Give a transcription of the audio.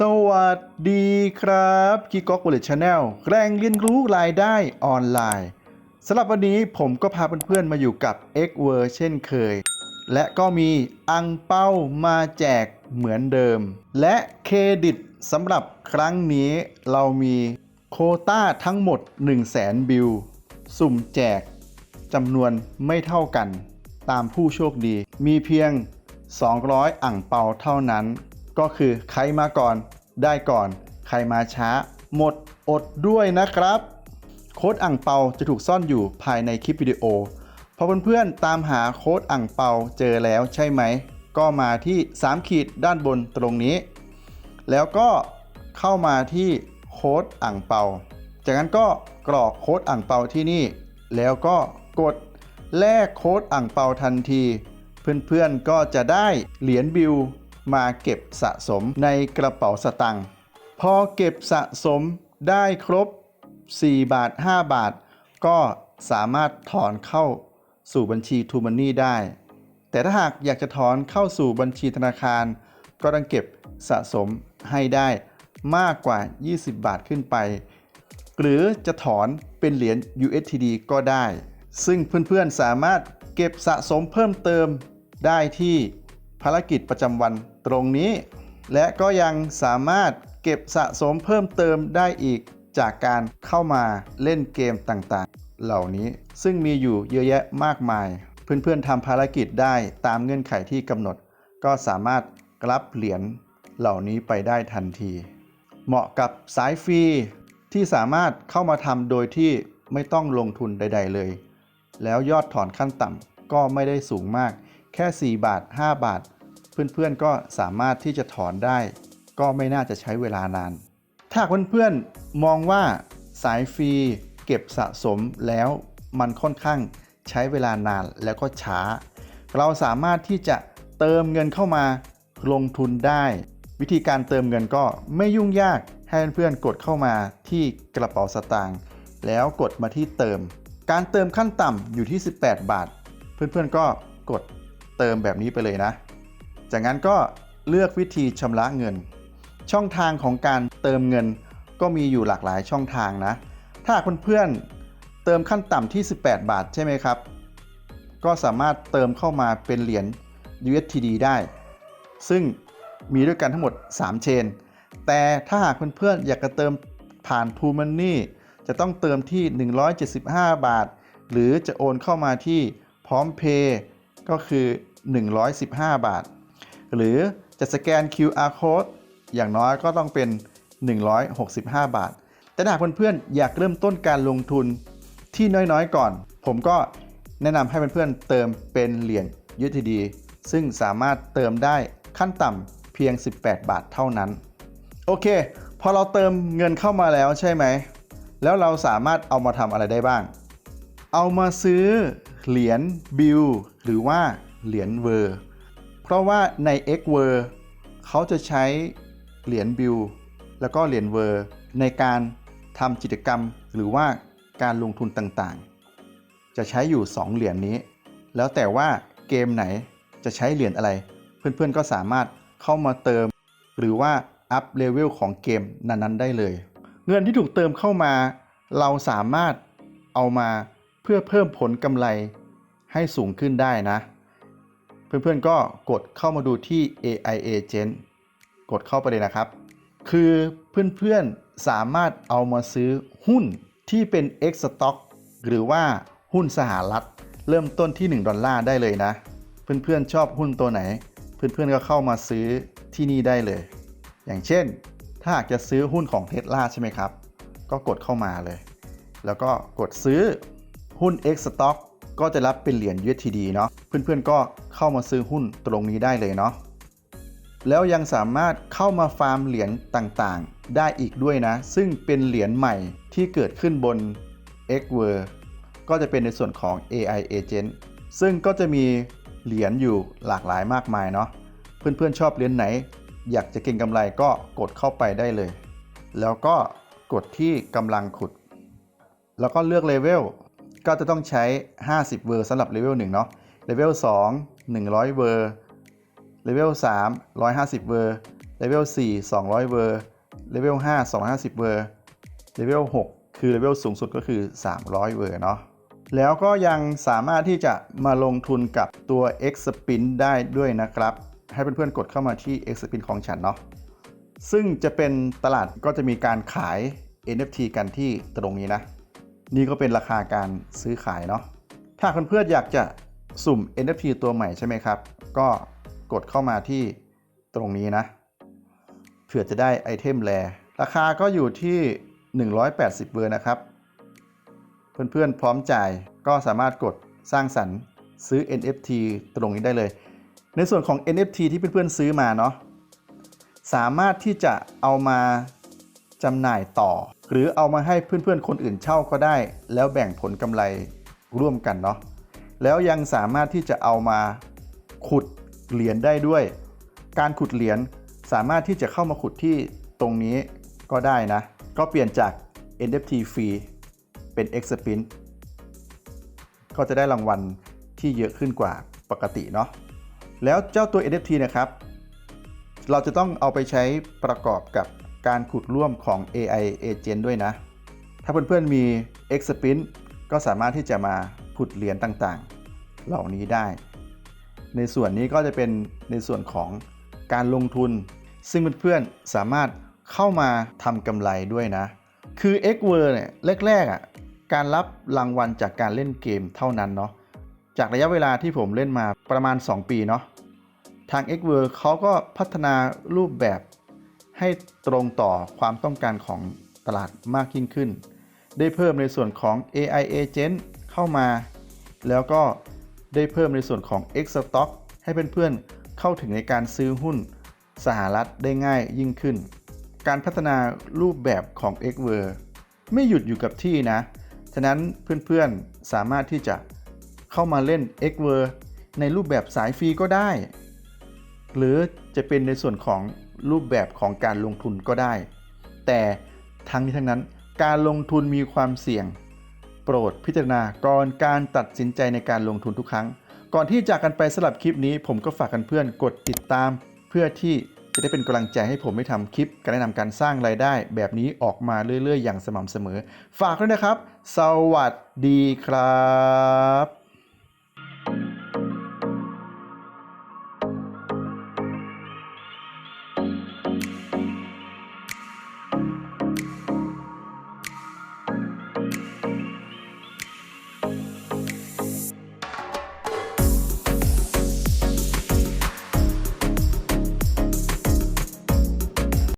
สวัสดีครับกีก๊อกบริชาแนลแรงเรียนรู้รายได้ออนไลน์สำหรับวันนี้ผมก็พาเพื่อนๆมาอยู่กับ x w o r เช่นเคย และก็มีอังเป้ามาแจกเหมือนเดิม และเครดิตสำหรับครั้งนี้เรามีโคต้าทั้งหมด 1 0 0 0 0แสนบิลสุ่มแจกจำนวนไม่เท่ากัน ตามผู้โชคดีมีเพียง 200 อ่างเปาเท่านั้น ก็คือใครมาก่อนได้ก่อน ใครมาช้า หมดอดด้วยนะครับ โค้ดอ่างเปาจะถูกซ่อนอยู่ภายในคลิปวิดีโอพอเพื่อนๆตามหาโค้ดอ่างเปาเจอแล้วใช่ไหม ก็มาที่ 3 ขีดด้านบนตรงนี้ แล้วก็เข้ามาที่โค้ดอ่างเปา จากนั้นก็กรอกโค้ดอ่างเปาที่นี่ แล้วก็กดแลกโค้ดอ่างเปาทันที เพื่อนๆก็จะได้เหรียญบิล มาเก็บสะสมในกระเป๋าสตังค์พอเก็บสะสมได้ครบ 4 บาท 5 บาท ก็สามารถถอนเข้าสู่บัญชี t ูมันนี่ได้ แต่ถ้าหากอยากจะถอนเข้าสู่บัญชีธนาคาร ก็ต้องเก็บสะสมให้ได้มากกว่า 20 บาทขึ้นไป หรือจะถอนเป็นเหรียญ USDT ก็ได้ ซึ่งเพื่อนๆสามารถเก็บสะสมเพิ่มเติมได้ที่ภารกิจประจำวัน ตรงนี้ และก็ยังสามารถเก็บสะสมเพิ่มเติมได้อีกจากการเข้ามาเล่นเกมต่างๆ เหล่านี้ซึ่งมีอยู่เยอะแยะมากมาย เพื่อนๆทำภารกิจได้ตามเงื่อนไขที่กำหนด ก็สามารถรับเหรียญเหล่านี้ไปได้ทันที เหมาะกับสายฟรีที่สามารถเข้ามาทำโดยที่ไม่ต้องลงทุนใด ๆ เลย แล้วยอดถอนขั้นต่ำก็ไม่ได้สูงมาก แค่ 4 บาท 5 บาท เพื่อนๆก็สามารถที่จะถอนได้ ก็ไม่น่าจะใช้เวลานาน ถ้าเพื่อนๆมองว่าสายฟรีเก็บสะสมแล้วมันค่อนข้างใช้เวลานานแล้วก็ช้า เราสามารถที่จะเติมเงินเข้ามาลงทุนได้ วิธีการเติมเงินก็ไม่ยุ่งยากให้เพื่อนๆกดเข้ามาที่กระเป๋าสตางค์แล้วกดมาที่เติม การเติมขั้นต่ำอยู่ที่ 18 บาท เพื่อนๆก็กดเติมแบบนี้ไปเลยนะ จากนั้นก็เลือกวิธีชำระเงิน ช่องทางของการเติมเงิน ก็มีอยู่หลากหลายช่องทางนะ ถ้าเพื่อนๆเติมขั้นต่ำที่ 18 บาทใช่ไหมครับ ก็สามารถเติมเข้ามาเป็นเหรียญ usd ได้ ซึ่งมีด้วยกันทั้งหมด 3 เชน แต่ถ้าหากเพื่อนๆอยากจะเติมผ่าน True Money จะต้องเติมที่ 175 บาท หรือจะโอนเข้ามาที่พร้อมเพย์ก็คือ 115 บาท หรือจะสแกน QR code อย่างน้อยก็ต้องเป็น 165 บาท แต่หากเพื่อนๆอยากเริ่มต้นการลงทุนที่น้อยๆก่อน ผมก็แนะนำให้เพื่อนๆเติมเป็นเหรียญ USDT ซึ่งสามารถเติมได้ขั้นต่ำเพียง 18 บาทเท่านั้น โอเค พอเราเติมเงินเข้ามาแล้วใช่ไหม แล้วเราสามารถเอามาทำอะไรได้บ้าง เอามาซื้อเหรียญบิลหรือว่าเหรียญเวอร์ ราะว่าใน X เวอร์เขาจะใช้เหรียญบิลแล้วก็เหรียญเวอร์ในการทำกิจกรรมหรือว่าการลงทุนต่างๆ จะใช้อยู่ 2 เหรียญนี้ แล้วแต่ว่าเกมไหนจะใช้เหรียญอะไร เพื่อนๆก็สามารถเข้ามาเติม หรือว่าอัพเลเวลของเกมนั้นๆได้เลย เงินที่ถูกเติมเข้ามา เราสามารถเอามาเพื่อเพิ่มผลกำไรให้สูงขึ้นได้นะ เพื่อนๆก็กดเข้ามาดูที่ AI Agent กดเข้าไปเลยนะครับ คือเพื่อนๆสามารถเอามาซื้อหุ้นที่เป็น X Stock หรือว่าหุ้นสหรัฐ เริ่มต้นที่ 1 ดอลลาร์ได้เลยนะ เพื่อนๆชอบหุ้นตัวไหน เพื่อนๆก็เข้ามาซื้อที่นี่ได้เลย อย่างเช่น ถ้าหากจะซื้อหุ้นของเท s l a ใช่ไหมครับ ก็กดเข้ามาเลย แล้วก็กดซื้อหุ้น X Stock ก็จะรับเป็นเหรียญ USDT เนาะเพื่อนๆก็เข้ามาซื้อหุ้นตรงนี้ได้เลยเนาะแล้วยังสามารถเข้ามาฟาร์มเหรียญต่างๆ ได้อีกด้วยนะ ซึ่งเป็นเหรียญใหม่ที่เกิดขึ้นบน x w o r ก็จะเป็นในส่วนของ AI Agent ซึ่งก็จะมีเหรียญอยู่หลากหลายมากมายเนาะเพื่อนๆชอบเหรียญไหน อยากจะเก็งกำไรก็กดเข้าไปได้เลย แล้วก็กดที่กำลังขุด แล้วก็เลือกเลเวล ก็จะต้องใช้ 50 เวอร์สำหรับเลเวล1เนาะ เลเวล2 100 เวอร์ เลเวล3 150 เวอร์เลเลเวล4 200 เวอร์ เลเวล5 250 เวอร์ เลเวล6 คือเลเวลสูงสุดก็คือ 300 เวอร์เนาะ แล้วก็ยังสามารถที่จะมาลงทุนกับตัว X Spin ได้ด้วยนะครับ ให้เพื่อนๆกดเข้ามาที่ X Spin ของฉันเนาะ ซึ่งจะเป็นตลาดก็จะมีการขาย NFT กันที่ตรงนี้นะ นี่ก็เป็นราคาการซื้อขายเนาะถ้าเพื่อนๆอยากจะสุ่ม NFT ตัวใหม่ใช่ไหมครับ ก็กดเข้ามาที่ตรงนี้นะเผื่อจะได้ไอเทมแรราคาก็อยู่ที่ 180เวอร์นะครับ เพื่อนๆพร้อมจ่ายก็สามารถกดสร้างสรรค์ซื้อ NFT ตรงนี้ได้เลย ในส่วนของ NFT ที่เพื่อนๆซื้อมาเนาะสามารถที่จะเอามา จำหน่ายต่อ หรือเอามาให้เพื่อนๆคนอื่นเช่าก็ได้ แล้วแบ่งผลกำไรร่วมกันเนาะแล้วยังสามารถที่จะเอามาขุดเหรียญได้ด้วย การขุดเหรียญสามารถที่จะเข้ามาขุดที่ตรงนี้ก็ได้นะ ก็เปลี่ยนจาก NFT ฟรีเป็น X Spin ก็จะได้รางวัลที่เยอะขึ้นกว่าปกติเนาะแล้วเจ้าตัว NFT นะครับ เราจะต้องเอาไปใช้ประกอบกับ การขุดร่วมของ AI Agent ด้วยนะ ถ้าเพื่อนๆมี Xspin ก็สามารถที่จะมาขุดเหรียญต่างๆ เหล่านี้ได้ ในส่วนนี้ก็จะเป็นในส่วนของการลงทุน ซึ่งเพื่อนๆสามารถเข้ามาทำกำไรด้วยนะ คือ x w o r เนี่ยแรกๆอะการรับรางวัลจากการเล่นเกมเท่านั้นเนาะจากระยะเวลาที่ผมเล่นมาประมาณ 2 ปีเนาะทาง x w o r เขาก็พัฒนารูปแบบ ให้ตรงต่อความต้องการของตลาดมากยิ่งขึ้น ได้เพิ่มในส่วนของ AI Agent เข้ามา แล้วก็ได้เพิ่มในส่วนของ X Stock ให้เพื่อนๆเข้าถึงในการซื้อหุ้นสหรัฐได้ง่ายยิ่งขึ้น การพัฒนารูปแบบของ x w o r ไม่หยุดอยู่กับที่นะ ฉะนั้นเพื่อนๆสามารถที่จะเข้ามาเล่น x w o r ในรูปแบบสายฟรีก็ได้ หรือจะเป็นในส่วนของ รูปแบบของการลงทุนก็ได้ แต่ทั้งนี้ทั้งนั้นการลงทุนมีความเสี่ยง โปรดพิจารณาก่อนการตัดสินใจในการลงทุนทุกครั้ง ก่อนที่จากกันไปสำหรับคลิปนี้ ผมก็ฝากกันเพื่อนกดติดตาม เพื่อที่จะได้เป็นกำลังใจให้ผมไม่ทำคลิป การแนะนำการสร้างรายได้ แบบนี้ออกมาเรื่อยๆ อย่างสม่ำเสมอ ฝากด้วยนะครับ สวัสดีครับ